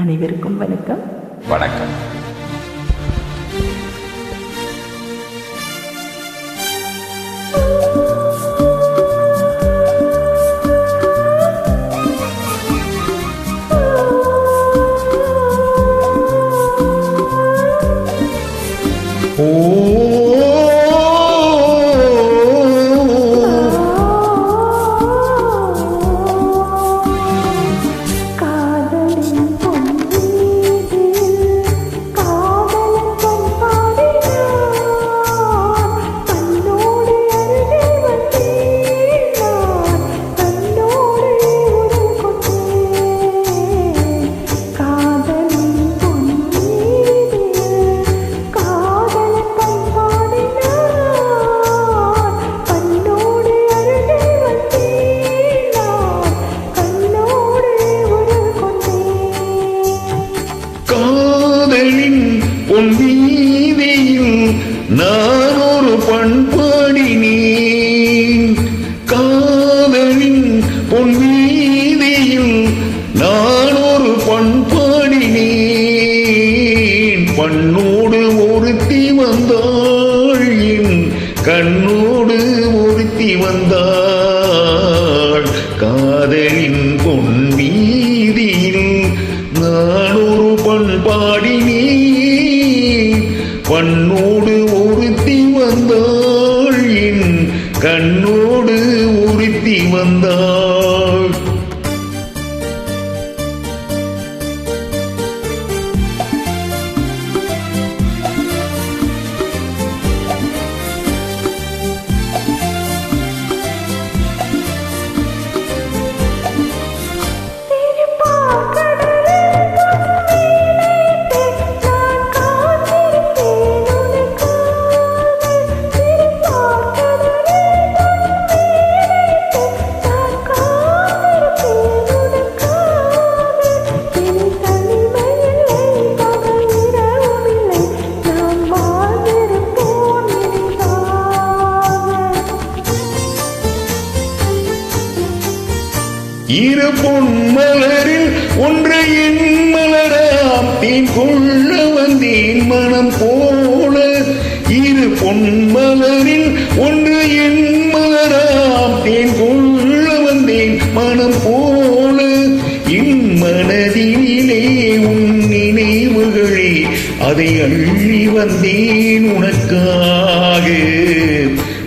அனைவருக்கும் வணக்கம். வணக்கம். காதலின் பொன் வீதியில் நான் ஒரு பண்பாடினேன் காதலின் பொன் வீதியில் நான் ஒரு பண்பாடினேன் பண்ணோடு ஒருத்தி வந்தாள் கண்ணோடு ஒருத்தி வந்தாள். கண்ணோடு உறுத்தி வந்தான் இரு பொன் மலரில் ஒன்று என் மலராம். தீன் கொள்ள வந்தேன் மனம் போல. இரு பொன் மலரில் ஒன்று என் மலராம். தேன் கொள்ள வந்தேன் மனம் போல. என் உன் நினைவுகளே அதை அள்ளி வந்தேன் உனக்காக.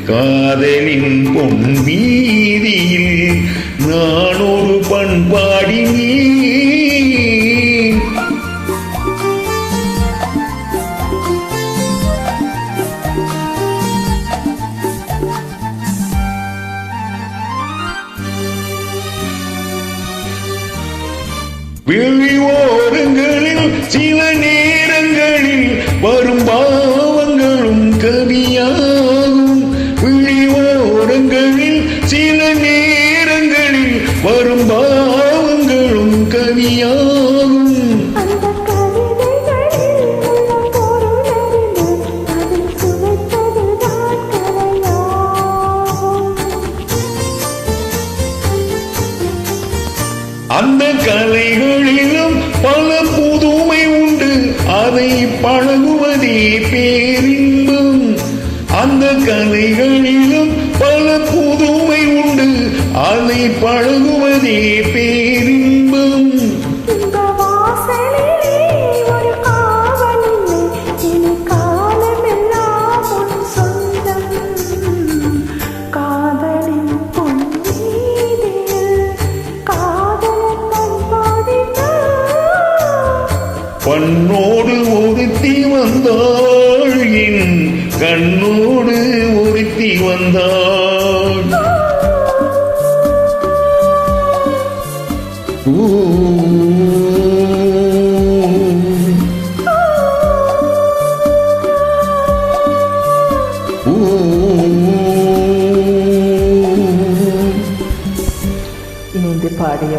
காதலின் பொன் வீதியில் நான் ஒரு பண்பாடினேன் வெளியோரங்களில் சில நேரங்களில் வரும் பாவங்களும் கவியாகும். வெளியோரங்களில் சில நேரம் கவியாகும் அந்த கலைகளிலும் பல புதுமை உண்டு. அதை பழகுவதே பேரின்பம். அந்த கலைகளிலும் பல புதுமை உண்டு. அதை பழகுவதே பேரின்பம். மண்ணோடு ஒருத்தி வந்தாள் என் கண்ணோடு ஒருத்தி வந்தாள். பாடிய